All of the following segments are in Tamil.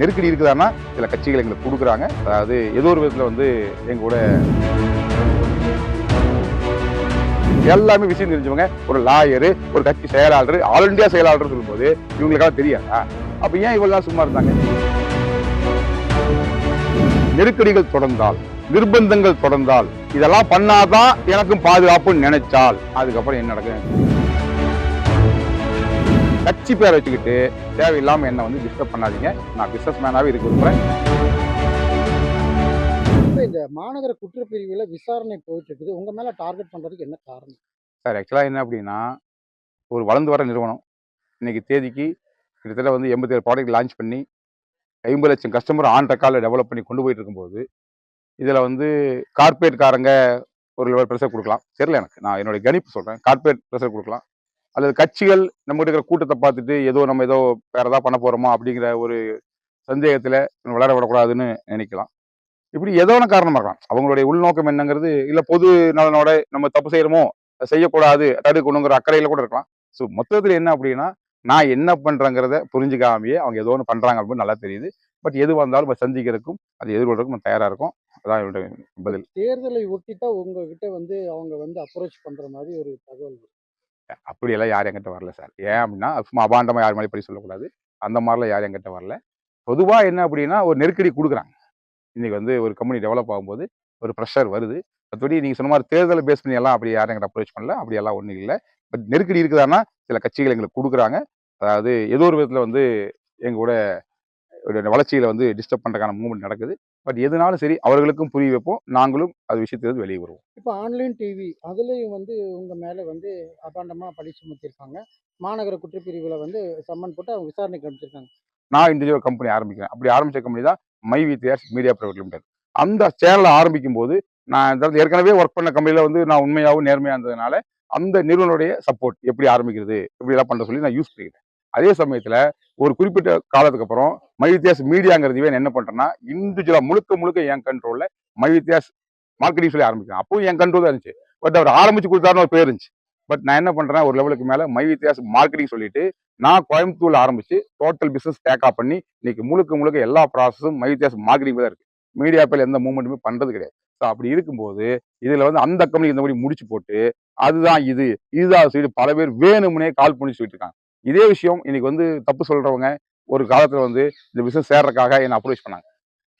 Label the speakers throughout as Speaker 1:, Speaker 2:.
Speaker 1: நெருக்கடி இருக்குதான்னா சில கட்சிகள் எங்களுக்கு கொடுக்குறாங்க. அதாவது ஏதோ ஒரு விதத்தில் வந்து எங்கூட எல்லாமே விஷயம் தெரிஞ்சவங்க ஒரு லாயரு ஒரு கட்சி செயலாளர் ஆல் இந்தியா செயலாளர் சொல்லும்போது இவங்களுக்கெல்லாம் தெரியாதா? அப்போ ஏன் இவ்வளவு சும்மா இருந்தாங்க? நெருக்கடிகள் தொடர்ந்தால் நிர்பந்தங்கள் தொடர்ந்தால் இதெல்லாம் பண்ணாதான் எனக்கும் பாதுகாப்புன்னு நினைச்சால் அதுக்கப்புறம் என்ன நடக்கும்? கட்சி பேரை வச்சுக்கிட்டு தேவையில்லாம என்ன வந்து டிஸ்டர்ப் பண்ணாதீங்க. நான் பிசினஸ் மேனாவே இருக்க விரும்புறேன்.
Speaker 2: இப்ப இந்த மாநகர குற்றப்பிரிவுல விசாரணை போயிட்டு இருக்குது உங்க மேல டார்கெட் பண்றதுக்கு என்ன காரணம்?
Speaker 1: சார் ஆக்சுவலாக என்ன அப்படின்னா ஒரு வளர்ந்து வர நிறுவனம். இன்னைக்கு தேதிக்கு கிட்டத்தட்ட வந்து எண்பத்தேழு ப்ராடக்ட் லான்ச் பண்ணி ஐம்பது லட்சம் கஸ்டமர் ஆன் ரெக்கார்டில் டெவலப் பண்ணி கொண்டு போயிட்டு இருக்கும்போது இதில் வந்து கார்பரேட்காரங்க ஒரு லெவல் ப்ரெஷர் கொடுக்கலாம். தெரியல எனக்கு. நான் என்னுடைய கணிப்பு சொல்கிறேன் கார்பரேட் ப்ரெஷர் கொடுக்கலாம். அல்லது கட்சிகள் நம்ம இருக்கிற கூட்டத்தை பார்த்துட்டு ஏதோ நம்ம ஏதோ வேற ஏதாவது பண்ண போகிறோமா அப்படிங்கிற ஒரு சந்தேகத்தில் விளையாட விடக்கூடாதுன்னு நினைக்கலாம். இப்படி ஏதோ ஒன்று காரணமாக இருக்கலாம். அவங்களுடைய உள்நோக்கம் என்னங்கிறது இல்லை பொது நலனோட நம்ம தப்பு செய்யறோமோ செய்யக்கூடாது தடுக்கணுங்கிற அக்கறையில் கூட இருக்கலாம். ஸோ மொத்தத்தில் என்ன அப்படின்னா நான் என்ன பண்ணுறேங்கிறத புரிஞ்சுக்காமையே அவங்க ஏதோ ஒன்று பண்ணுறாங்க அப்படின்னு நல்லா தெரியுது. பட் எது வந்தாலும் நம்ம சந்திக்கிறதுக்கும் அது எதிர்கொள்றதுக்கும் நம்ம தயாராக இருக்கும். அதான் என்னுடைய பதில்.
Speaker 2: தேர்தலை ஒட்டித்தான் உங்ககிட்ட வந்து அவங்க வந்து அப்ரோச் பண்ணுற மாதிரி ஒரு தகவல்
Speaker 1: அப்படியெல்லாம் யாரும் என்கிட்ட வரல சார். ஏன் அப்படின்னா சும்மா அபாண்டமாக யார் மேலே படி சொல்லக்கூடாது. அந்த மாதிரிலாம் யாரும் என்கிட்ட வரல. பொதுவாக என்ன அப்படின்னா ஒரு நெருக்கடி கொடுக்குறாங்க. இன்றைக்கி வந்து ஒரு கம்பெனி டெவலப் ஆகும்போது ஒரு ப்ரெஷர் வருது. மற்றபடி நீங்கள் சொன்ன மாதிரி தேர்தலை பேஸ் பண்ணி எல்லாம் அப்படி யாரும் எங்கிட்ட அப்ரோச் பண்ணல. அப்படி எல்லாம் ஒன்றும் இல்லை. பட் நெருக்கடி இருக்குதான்னா சில கட்சிகள் எங்களுக்கு கொடுக்குறாங்க. அதாவது ஏதோ ஒரு விதத்தில் வந்து எங்களோட வளர்ச்சியில் ஒரு வந்து டிஸ்டர்ப் பண்ணுறதுக்கான மூவ்மெண்ட் நடக்குது. பட் எதுனாலும் சரி அவர்களுக்கும் புரிய வைப்போம். நாங்களும் அது விஷயத்திலிருந்து வெளியே வருவோம்.
Speaker 2: இப்ப ஆன்லைன் டிவி அதுலயும் வந்து உங்க மேல வந்து அபாண்டமா பழி சுமத்திருக்காங்க. மாநகர குற்றப்பிரிவுல வந்து சம்மன் போட்டு அவங்க விசாரணைக்கு அனுப்பிச்சிருக்காங்க.
Speaker 1: நான் இண்டிவிஜுவல் கம்பெனி ஆரம்பிக்கிறேன். அப்படி ஆரம்பிச்ச கம்பெனி தான் my with airs media private limited அந்த சேனலை ஆரம்பிக்கும் போது நான் ஏற்கனவே ஒர்க் பண்ண கம்பெனியில் வந்து நான் உண்மையாகவும் நேர்மையாக இருந்ததுனால அந்த நிறுவனுடைய சப்போர்ட் எப்படி ஆரம்பிக்கிறது எப்படி எல்லாம் பண்ண சொல்லி நான் யூஸ் பண்ணிக்கிட்டேன். அதே சமயத்தில் ஒரு குறிப்பிட்ட காலத்துக்கு அப்புறம் மை வித்தியாஸ் மீடியாங்கிறதுவே நான் என்ன பண்ணுறேன்னா இண்டிவிஜுவலாக முழுக்க முழுக்க என் கண்ட்ரோலில் மை வித்தியாஸ் மார்க்கெட்டிங் சொல்லி ஆரம்பிக்கிறேன். அப்பவும் என் கண்ட்ரோல் தான் இருந்துச்சு. பட் அவர் ஆரம்பிச்சு கொடுத்தாருன்னு ஒரு பேர் இருந்துச்சு. பட் நான் என்ன பண்ணுறேன் ஒரு லெவலுக்கு மேலே மை வித்தியாஸ் மார்க்கெட்டிங் சொல்லிட்டு நான் கோயம்புத்தூர்ல ஆரம்பிச்சு டோட்டல் பிசினஸ் டேக் ஆஃப் பண்ணி இன்னைக்கு முழுக்க முழுக்க எல்லா ப்ராசஸும் மை வித்தியாஸ் மார்க்கெட்டிங் தான் இருக்கு. மீடியா பேர் எந்த மூவ்மெண்ட்டுமே பண்றது கிடையாது. ஸோ அப்படி இருக்கும்போது இதுல வந்து அந்த கம்பெனி இந்த மாதிரி முடிச்சு போட்டு அதுதான் இது. இதுதான் சொல்லிட்டு பல பேர் வேணும்னே கால் பண்ணி சொல்லிட்டு இருக்காங்க. இதே விஷயம் இன்னைக்கு வந்து தப்பு சொல்றவங்க ஒரு காலத்தில் வந்து இந்த பிசினஸ் சேர்றதுக்காக என்னை அப்ரோச் பண்ணாங்க.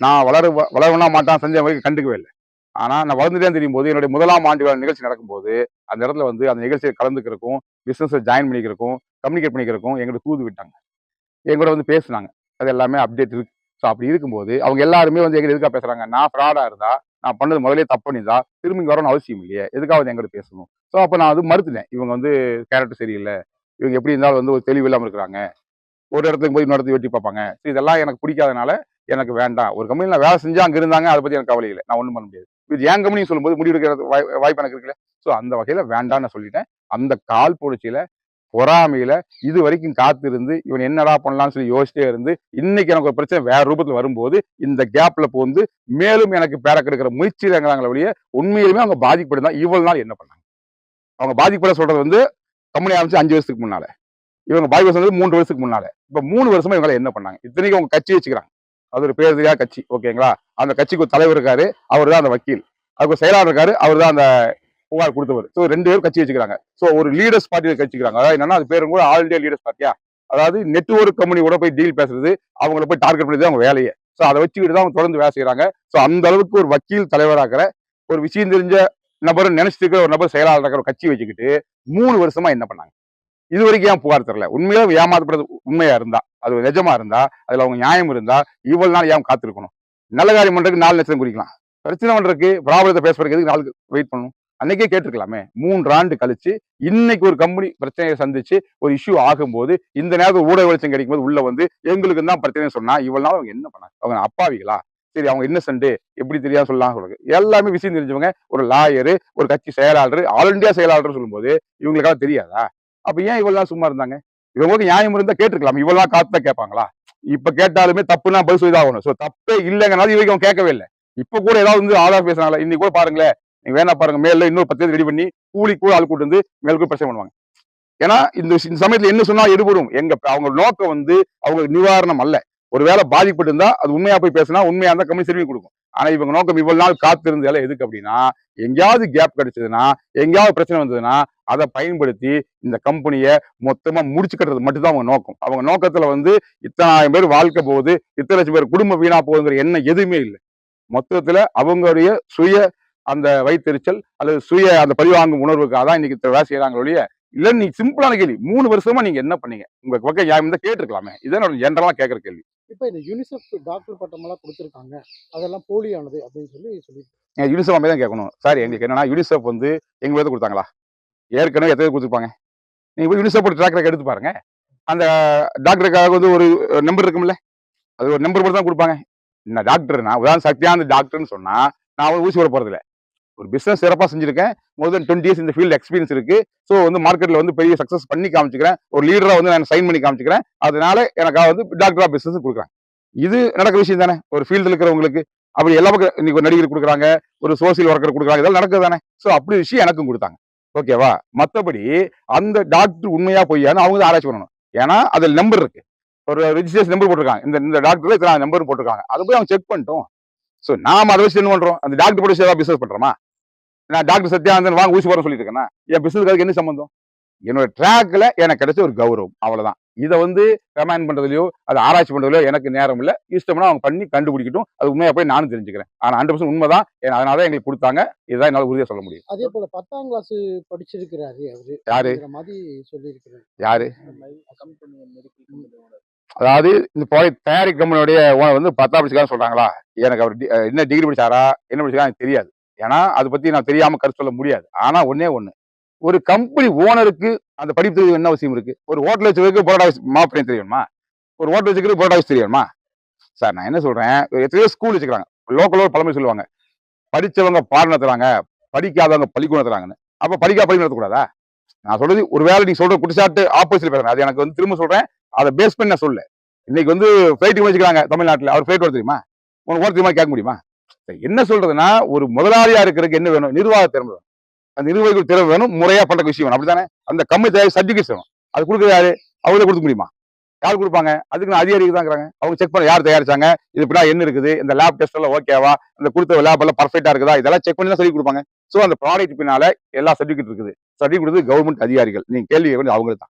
Speaker 1: நான் வளர வளரவனா மாட்டான் செஞ்ச வரைக்கும் கண்டுக்கவே இல்லை. ஆனால் நான் வளர்ந்துட்டே தெரியும் போது என்னுடைய முதலாம் ஆண்டு விழா நிகழ்ச்சி நடக்கும்போது அந்த இடத்துல வந்து அந்த நிகழ்ச்சியை கலந்துக்கிறக்கும் பிஸ்னஸை ஜாயின் பண்ணிக்கிறக்கும் கம்யூனிகேட் பண்ணிக்கிறக்கும் எங்கிட்ட தூது விட்டாங்க. எங்கூட வந்து பேசுனாங்க. அது எல்லாமே அப்டேட் இருக்கு. ஸோ அப்படி இருக்கும்போது அவங்க எல்லாருமே வந்து எங்கிட்ட எதுக்காக பேசுகிறாங்க நான் ஃப்ராடாக இருந்தா நான் பண்ணது முதலே தப்பு பண்ணியிருந்தா திரும்பி வரணும்னு அவசியம் இல்லையே. எதுக்காக வந்து எங்கிட்ட பேசணும். ஸோ அப்போ நான் அது மறுத்துட்டேன். இவங்க வந்து கேரக்டர் சரியில்லை. இவங்க எப்படி இருந்தாலும் வந்து ஒரு தெளிவு இல்லாமல் இருக்கிறாங்க. ஒரு இடத்துக்கு போய் இன்னொரு இடத்துக்கு வெட்டி பார்ப்பாங்க. ஸோ இதெல்லாம் எனக்கு பிடிக்காதனால எனக்கு வேண்டாம். ஒரு கம்பெனியில் வேலை செஞ்சு அங்கே இருந்தாங்க அதை பற்றி எனக்கு கவலை இல்லை. நான் ஒன்றும் பண்ண முடியாது. இது என் கம்பெனி சொல்லும்போது முடிவெடுக்கிற வாய் வாய்ப்பு எனக்கு இருக்குல்ல. ஸோ அந்த வகையில் வேண்டாம்னு நான் சொல்லிட்டேன். அந்த கால் புணர்ச்சியில பொறாமையில இது வரைக்கும் காத்திருந்து இவன் என்னடா பண்ணலாம்னு சொல்லி யோசிச்சிட்டே இருந்து இன்னைக்கு எனக்கு ஒரு பிரச்சனை வேற ரூபத்தில் வரும்போது இந்த கேப்ல போந்து மேலும் எனக்கு பேர கெடுக்கிற முயற்சி இறங்குறாங்களே ஒழிய உண்மையிலுமே அவங்க பாதிக்கப்படுதா இவ்வளவு நாள் என்ன பண்ணாங்க? அவங்க பாதிக்கப்பட சொல்றது வந்து கம்பெனி ஆரம்பிச்சு அஞ்சு வருஷத்துக்கு முன்னால. இவங்க பாய் சொன்னது மூன்று வருஷத்துக்கு முன்னால. இப்ப மூணு வருஷமா இவங்க என்ன பண்ணாங்க? இத்தனைக்கும் அவங்க கட்சி வச்சுக்கிறாங்க. அது ஒரு பேர் கட்சி ஓகேங்களா? அந்த கட்சிக்கு ஒரு தலைவர் இருக்காரு அவர் தான் அந்த வக்கீல். அதுக்கு ஒரு செயலாளர் இருக்காரு அவர் தான் அந்த புகார் கொடுத்தவர். ஸோ ரெண்டு பேரும் கட்சி வச்சுக்கிறாங்க. ஸோ ஒரு லீடர்ஸ் பார்ட்டி கட்சிக்கிறாங்க அதாவது என்னன்னா அது பேரும் கூட ஆல் இண்டியா லீடர்ஸ் பார்ட்டியா அதாவது நெட்ஒர்க் கம்பெனி கூட போய் டீல் பேசுறது அவங்கள போய் டார்கெட் பண்ணி அவங்க வேலையை. ஸோ அதை வச்சுக்கிட்டு தான் அவங்க தொடர்ந்து வேலை செய்யறாங்க ஸோ அந்த அளவுக்கு ஒரு வக்கீல் தலைவராகிற ஒரு விஷயம் தெரிஞ்ச நபரும் நினைச்சிட்டு ஒரு நபர் செயலாளர் இருக்கிற கட்சி வச்சுக்கிட்டு மூணு வருஷமா என்ன பண்ணாங்க? இது வரைக்கும் ஏன் புகார் தரல? உண்மையில ஏமாத்தப்படுறது உண்மையா இருந்தா? அது நிஜமா இருந்தா? அதுல அவங்க நியாயம் இருந்தா? இவ்வளவு நாள் ஏன் காத்திருக்கணும்? நல்ல காரியம் பண்றதுக்கு நாலு லட்சம் குறிக்கலாம் பிரச்சனை பண்றதுக்கு ப்ராப்ளத்தை பேசுறதுக்கு எதுக்கு நாளுக்கு வெயிட் பண்ணணும்? அன்னைக்கே கேட்டிருக்கலாமே. மூன்று ஆண்டு கழிச்சு இன்னைக்கு ஒரு கம்பெனி பிரச்சனையை சந்திச்சு ஒரு இஷ்யூ ஆகும்போது இந்த நேரத்தில் ஊடக வெளிச்சம் கிடைக்கும் போது உள்ள வந்து எங்களுக்கு தான் பிரச்சனை சொன்னா இவ்வளவு நாள் அவங்க என்ன பண்ணாங்க? அவங்க அப்பாவிகளா? சரி அவங்க இன்னசென்ட் எப்படி தெரியாம சொல்லலாம் சொல்லுங்க எல்லாமே விஷயம் தெரிஞ்சவங்க ஒரு லாயரு ஒரு கட்சி செயலாளர் ஆல் இந்தியா செயலாளர் சொல்லும்போது இவங்களுக்காக தெரியாதா? அப்ப ஏன் இவெல்லாம் சும்மா இருந்தாங்க? இவங்களுக்கு நியாயம் இருந்தா கேட்டிருக்கலாம். இவெல்லாம் நாள் கேட்பாங்களா? இப்ப கேட்டாலுமே தப்புனா பதில் சொல்லி தான் ஆகணும். ஸோ தப்பே இல்லைங்கனாலும் இவங்க அவன் அவங்க கேட்கவே இல்லை. இப்ப கூட ஏதாவது வந்து ஆதார் பேசுறாங்களா? இன்னைக்கு கூட பாருங்களேன். நீங்க வேணா பாருங்க. மேல இன்னொரு பத்து ரெடி பண்ணி கூலி கூட ஆள் கூட்டு வந்து மேலுக்கு பிரச்சனை பண்ணுவாங்க. ஏன்னா இந்த இந்த சமயத்துல என்ன சொன்னா எடுபடும்? எங்க அவங்க நோக்கம் வந்து அவங்க நிவாரணம் அல்ல. ஒருவேளை பாதிக்கப்பட்டு இருந்தா அது உண்மையா போய் பேசினா உண்மையா இருந்தா கம்பெனி திரும்பி கொடுக்கும். ஆனா இவங்க நோக்கம் இவ்வளவு நாள் காத்திருந்து எல்லாம் எதுக்கு அப்படின்னா எங்கேயாவது கேப் கிடைச்சதுன்னா எங்கேயாவது பிரச்சனை வந்ததுன்னா அதை பயன்படுத்தி இந்த கம்பெனியை மொத்தமா முடிச்சு கட்டுறது மட்டும்தான் அவங்க நோக்கம். அவங்க நோக்கத்துல வந்து இத்தனாயிரம் பேர் வாழ்க்கை போகுது இத்தனை லட்சம் பேர் குடும்பம் வீணா போகுதுங்கிற எண்ணம் எதுவுமே இல்லை. மொத்தத்துல அவங்களுடைய சுய அந்த வயிற்றுச்சல் அல்லது சுய அந்த பழிவாங்கும் உணர்வுக்காக தான் இன்னைக்கு இத்தனை வேலை செய்யறாங்க ஒழிய இல்ல நீ சிம்பிளான கேள்வி. மூணு வருஷமா நீங்க என்ன பண்ணீங்க? உங்க பக்கம் யாரும் இருந்தா கேட்டிருக்கலாமே. இதான் ஜென்ரலாக ஜென்ரலா கேட்கற கேள்வி.
Speaker 2: இப்போ இந்த யூனிசெஃப் டாக்டர் பட்டமெல்லாம் கொடுத்துருக்காங்க. அதெல்லாம் போலியானது அப்படின்னு சொல்லி சொல்லி
Speaker 1: யூனிசெஃப் அமைதி தான் கேட்கணும். சார் எங்களுக்கு என்னன்னா யூனிசெஃப் வந்து எங்க விதத்தை கொடுத்தாங்களா? ஏற்கனவே எத்தனை கொடுத்துருப்பாங்க. நீங்கள் போய் யூனிசெஃப் ட்ராக் ரெக்கார்ட் எடுத்து பாருங்க. அந்த டாக்டருக்காக வந்து ஒரு நம்பர் இருக்கும்ல? அது ஒரு நம்பர் மட்டும் தான் கொடுப்பாங்க நான் டாக்டர்னா உதாரணம் சக்தியான டாக்டர்னு சொன்னால் நான் ஒரு ஊசி போட போகிறதில்ல ஒரு பிஸ்னஸ் சிறப்பாக செஞ்சிருக்கேன். மோர் தென் டுவெண்ட்டி இயர்ஸ் இந்த ஃபீல்டு எக்ஸ்பீரியன்ஸ் இருக்கு. ஸோ வந்து மார்க்கெட்டில் வந்து பெரிய சக்ஸஸ் பண்ணி காமிச்சிக்கிறேன். ஒரு லீடராக வந்து நான் சைன் பண்ணி காமிச்சிக்கிறேன். அதனால எனக்காக வந்து டாக்டர் ஆஃப் பிஸ்னஸ் கொடுக்குறேன் இது நடக்கிற விஷயம் தானே. ஒரு ஃபீல்டில் இருக்கிறவங்களுக்கு அப்படி எல்லா பக்கம் இன்னைக்கு ஒரு நடிகர் கொடுக்குறாங்க. ஒரு சோசியல் ஒர்க்கர் கொடுக்குறாங்க. இதெல்லாம் நடக்குது தானே. ஸோ அப்படி விஷயம் எனக்கும் கொடுத்தாங்க. ஓகேவா மற்றபடி அந்த டாக்டர் உண்மையா பொய்யான்னு அவங்க தான் ஆராய்ச்சி பண்ணணும். ஏன்னா அதில் நம்பர் இருக்கு. ஒரு ரிஜிஸ்ட்ரேஷன் நம்பர் போட்டிருக்காங்க. இந்த இந்த டாக்டர்ல இத்தனை நம்பர் போட்டிருக்காங்க. அதை போய் அவங்க செக் பண்ணிட்டோம். ஸோ நாம் அதை வச்சு என்ன பண்றோம்? அந்த டாக்டர் போட்டு ஏதாவது பிசினஸ் பண்றோமா? நான் டாக்டர் சத்யானந்தன் வாங்க ஊசி போறேன்னு சொல்லிட்டு இருக்கேன்னா என் பிசினஸ்க்கு என்ன சம்பந்தம்? என்னோட ட்ராக்ல எனக்கு கிடைச்ச ஒரு கௌரவம் அவ்வளவுதான். இதை வந்து கமெண்ட் பண்றதுலயோ அதை ஆராய்ச்சி பண்றதுலயோ எனக்கு நேரம் இல்ல. இஷ்டம்னா அவங்க பண்ணி கண்டுபிடிக்கட்டும். அது உண்மையா போய் நானும் தெரிஞ்சுக்கிறேன். ஆனா ஹண்ட்ரட் பர்சன்ட் உண்மைதான். அதனால தான் எங்களுக்கு கொடுத்தாங்க. இதுதான் என்னால உறுதியா சொல்ல முடியும்.
Speaker 2: அதே போல பத்தாம் கிளாஸ் படிச்சிருக்கிறாரு அவரு.
Speaker 1: யாரு?
Speaker 2: மாதிரி சொல்லியிருக்கிறாரு.
Speaker 1: யாரு? அதாவது இந்த போய் தயாரிப்பு கம்பெனியோடைய வந்து பத்தாம் படிச்சுக்கான்னு சொல்றாங்களா? எனக்கு அவர் என்ன டிகிரி படிச்சாரா? என்ன படிச்சாரா எனக்கு தெரியாது. ஏன்னா அதை பத்தி நான் தெரியாம கருத்து சொல்ல முடியாது. ஆனா ஒன்னே ஒன்னு ஒரு கம்பெனி ஓனருக்கு அந்த படிப்பு தெரியும் என்ன அவசியம் இருக்கு? ஒரு ஹோட்டல் வச்சுக்கிறதுக்கு பரோட்டா மாப்பிள்ளை தெரியுமா? ஒரு ஹோட்டல் வச்சுக்கிறது பரோட்டா தெரியுமா? சார் நான் என்ன சொல்றேன்? எத்தனையோ ஸ்கூல் வச்சுக்கிறாங்க லோக்கலோ பழமை சொல்லுவாங்க. படிச்சவங்க பாடம் படிக்காதவங்க பள்ளிக்கூடம் நடத்துறாங்கன்னு. அப்போ படிக்கா பள்ளி நடத்தக்கூடாதா? நான் சொல்றது ஒருவேளை நீங்க சொல்ற குடிசாட்டு ஆப்போசிட் பேசுறேன். அது எனக்கு வந்து திரும்ப சொல்றேன். அதை பேஸ் பண்ணி நான் சொல்ல இன்னைக்கு வந்து ஃபிளைட் வச்சுக்கிறாங்க தமிழ்நாட்டில். அவர் ஃபிளைட் வர தெரியுமா? உனக்கு ஓட தெரியுமா கேட்க முடியுமா? என்ன சொல்றதுன்னா ஒரு முதலாளியா இருக்கிறதுக்கு என்ன வேணும்? நிர்வாக திறமை வேணும். அந்த நிர்வாகிகள் திறமை வேணும் முறையா பண்ற விஷயம் வேணும். அப்படித்தானே? அந்த கம்பெனி தயாரி சர்டிபிகேட் வேணும். அது கொடுக்குறது யாரு? அவங்களே கொடுக்க முடியுமா? யார் கொடுப்பாங்க? அதுக்கு நான் அதிகாரிக்கு தான் இருக்கிறாங்க. அவங்க செக் பண்ண யார் தயாரிச்சாங்க? இது இப்படி என்ன இருக்குது? இந்த லேப் டெஸ்ட் எல்லாம் ஓகேவா இந்த கொடுத்த லேப் எல்லாம் பர்ஃபெக்டா இருக்குதா? இதெல்லாம் செக் பண்ணி தான் சொல்லி கொடுப்பாங்க. ஸோ அந்த ப்ராடக்ட் பின்னால எல்லா சர்டிபிகேட் இருக்குது. சர்டிபிகேட் கவர்மெண்ட் அதிகாரிகள். நீங்க கேள்வி கேட்க அவங்களுக்கு தான்.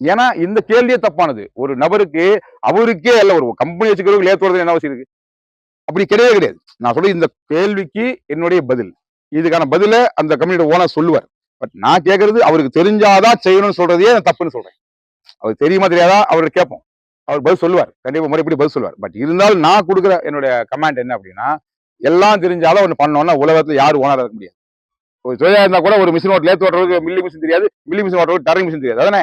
Speaker 1: ஏன்னா இந்த கேள்வியே தப்பானது. ஒரு நபருக்கு அவருக்கே இல்லை. ஒரு கம்பெனி வச்சுக்கிறவங்க லேத்து என்ன அவசியம் இருக்கு? அப்படி கிடையவே கிடையாது. நான் சொல்ற இந்த கேள்விக்கு என்னுடைய பதில். இதுக்கான பதில அந்த கம்பெனியோட ஓனர் சொல்லுவார். பட் நான் கேட்கறது அவருக்கு தெரிஞ்சாதான் செய்யணும்னு சொல்றதே நான் தப்புன்னு சொல்றேன். அவருக்கு தெரியுமா தெரியாதா? அவர் கேட்போம். அவர் பதில் சொல்லுவார். கண்டிப்பா முறைப்படி பதில் சொல்லுவார். பட் இருந்தாலும் நான் கொடுக்குற என்னுடைய கமெண்ட் என்ன அப்படின்னா எல்லாம் தெரிஞ்சாலும் ஒன்று பண்ணோம்னா உலகத்துல யாரும் ஓனராக இருக்க முடியாது. ஒரு தொழிலாக இருந்தால் கூட ஒரு மிஷின் ஓட்ட லேத்து ஓட்டுறதுக்கு மில்லி மிஷின் தெரியாது மில்லி மிஷின் ஓட்டுறதுக்கு டரிங் மிஷின் தெரியாது. அதானே?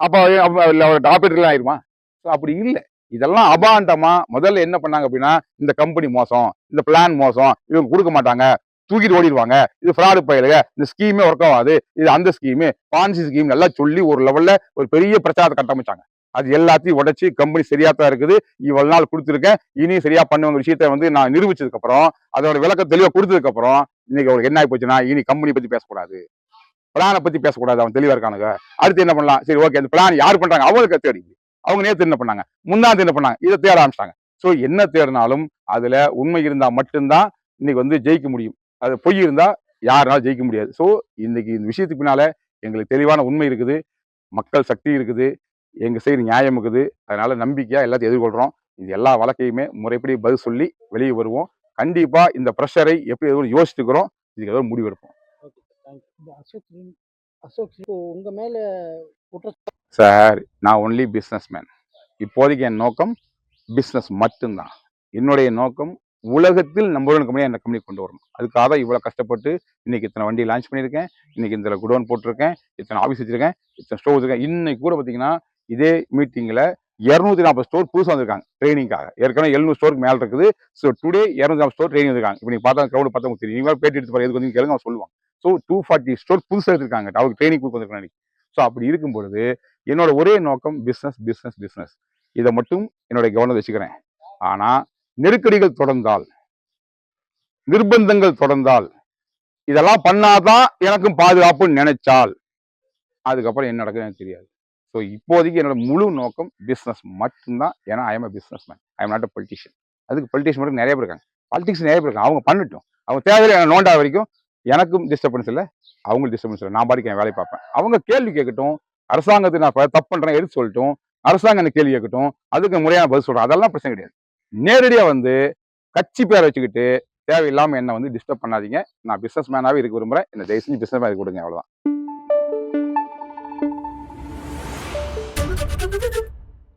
Speaker 1: அவர் டாப்பெட்லாம் ஆயிருமா? ஸோ அப்படி இல்லை. இதெல்லாம் அபாண்டமா முதல்ல என்ன பண்ணாங்க அப்படின்னா இந்த கம்பெனி மோசம் இந்த பிளான் மோசம் இவங்க கொடுக்க மாட்டாங்க தூக்கிட்டு ஓடிடுவாங்க இது ஃப்ராடு பயிலுங்க இந்த ஸ்கீமே ஒர்க் ஆகாது இது அந்த ஸ்கீமு பான்சி ஸ்கீம் எல்லாம் சொல்லி ஒரு லெவல்ல ஒரு பெரிய பிரச்சாரத்தை கட்டமைச்சாங்க. அது எல்லாத்தையும் உடைச்சு கம்பெனி சரியா தான் இருக்குது இவ்வளவு நாள் கொடுத்துருக்கேன் இனி சரியா பண்ணுவாங்க விஷயத்த வந்து நான் நிரூபிச்சதுக்கு அப்புறம் அதோட விளக்கம் தெளிவா கொடுத்ததுக்கு அப்புறம் இன்னைக்கு அவருக்கு என்ன ஆகி போச்சுன்னா இனி கம்பெனி பத்தி பேசக்கூடாது. பிளானை பத்தி பேசக்கூடாது அவன் தெளிவா இருக்கானுங்க. அடுத்து என்ன பண்ணலாம்? சரி ஓகே அந்த பிளான் யார் பண்றாங்க? அவங்களுக்கு தேடி அவங்க நேற்று என்ன பண்ணாங்க? முந்தாந்து என்ன பண்ணாங்க? இதை தேட ஆரம்பிச்சிட்டாங்க. ஸோ என்ன தேடினாலும் அதுல உண்மை இருந்தால் மட்டும்தான் இன்னைக்கு வந்து ஜெயிக்க முடியும். அது பொய் இருந்தால் யாருனாலும் ஜெயிக்க முடியாது. ஸோ இன்னைக்கு இந்த விஷயத்துக்கு பின்னால எங்களுக்கு தெளிவான உண்மை இருக்குது. மக்கள் சக்தி இருக்குது. எங்கள் சைடு நியாயம் இருக்குது. அதனால நம்பிக்கையாக எல்லாத்தையும் எதிர்கொள்கிறோம் இது எல்லா வழக்கையுமே முறைப்படி பதில் சொல்லி வெளியே வருவோம். கண்டிப்பாக இந்த ப்ரெஷரை எப்படி எதுவும் யோசிச்சுக்கிறோம் இதுக்கு ஏதோ முடிவெடுப்போம்.
Speaker 2: Okay thank you Ashok Ashok உங்கள் மேலே குற்ற
Speaker 1: சார் நான் ஒன்லி பிஸ்னஸ் மேன் இப்போதைக்கு என் நோக்கம் பிஸ்னஸ் மட்டும்தான். என்னுடைய நோக்கம் உலகத்தில் நம்பர் ஒன் கம்பெனியாக அந்த கம்பெனி கொண்டு வரணும். அதுக்காக தான் இவ்வளோ கஷ்டப்பட்டு இன்னைக்கு இத்தனை வண்டி லான்ச் பண்ணியிருக்கேன். இன்னைக்கு இந்த குடோன் போட்டிருக்கேன். இத்தனை ஆஃபீஸ் வச்சுருக்கேன். இத்தனை ஸ்டோர் வச்சிருக்கேன். இன்றைக்கி கூட பார்த்தீங்கன்னா இதே மீட்டிங்கில் இரநூத்தி நாற்பது ஸ்டோர் புதுசாக வந்திருக்காங்க ட்ரைனிங்காக ஏற்கனவே எழுநூறு ஸ்டோருக்கு மேலே இருக்குது. ஸோ டுடே இரநூத்தி நாற்பது ஸ்டோர் ட்ரைனிங் வந்திருக்காங்க. இப்போ நீங்கள் பார்த்தா க்ரௌடு பார்த்தா உங்களுக்கு தெரியும். நீங்கள் பேட்டி எடுத்து பாரு எதுக்கு வந்து கேளுங்க. அவங்க சொல்லுவாங்க. ஸோ டூ ஃபார்ட்டி ஸ்டோர் புதுசாக எடுத்திருக்காங்க. அவருக்கு ட்ரைனிங் கொடுக்க வந்திருக்காங்க. ஸோ அப்படி இருக்கும் பொழுது என்னோட ஒரே நோக்கம் பிஸ்னஸ் பிஸ்னஸ் பிஸ்னஸ் இதை மட்டும் என்னுடைய கவனம் வச்சுக்கிறேன். ஆனால் நெருக்கடிகள் தொடர்ந்தால் நிர்பந்தங்கள் தொடர்ந்தால் இதெல்லாம் பண்ணாதான் எனக்கும் பாதுகாப்புன்னு நினைச்சால் அதுக்கப்புறம் என்ன நடக்குது எனக்கு தெரியாது. ஸோ இப்போதைக்கு என்னோட முழு நோக்கம் பிஸ்னஸ் மட்டும்தான். ஏன்னா I am a businessman I am not a politician அதுக்கு பொலிட்டிஷியன் மட்டும் நிறைய பேர் இருக்காங்க. பாலிடிக்ஸ் நிறைய பேர் இருக்காங்க. அவங்க பண்ணட்டும். அவங்க தேவையில்லை என்னை நோண்டா வரைக்கும் எனக்கும் டிஸ்டர்பன்ஸ் இல்லை அவங்களுக்கு டிஸ்டர்பன்ஸ் இல்லை. நான் பாடிக்கு என் வேலையை பார்ப்பேன். அவங்க கேள்வி கேட்கட்டும் அரசாங்கத்தை நான் தப்பு பண்ணுறேன் எடுத்து சொல்லட்டும் அரசாங்கம் என்ன கேள்வி கேட்கட்டும் அதுக்கு முறையான பதில் சொல்கிறேன் அதெல்லாம் பிரச்சனை கிடையாது. நேரடியாக வந்து கட்சி பேரை வச்சுக்கிட்டு தேவையில்லாமல் என்னை வந்து டிஸ்டர்ப் பண்ணாதீங்க. நான் பிஸ்னஸ் மேனாகவே இருக்க விரும்புறேன். என்னை தயவு செஞ்சு பிசினஸ் மேன் கொடுங்க அவ்வளோதான்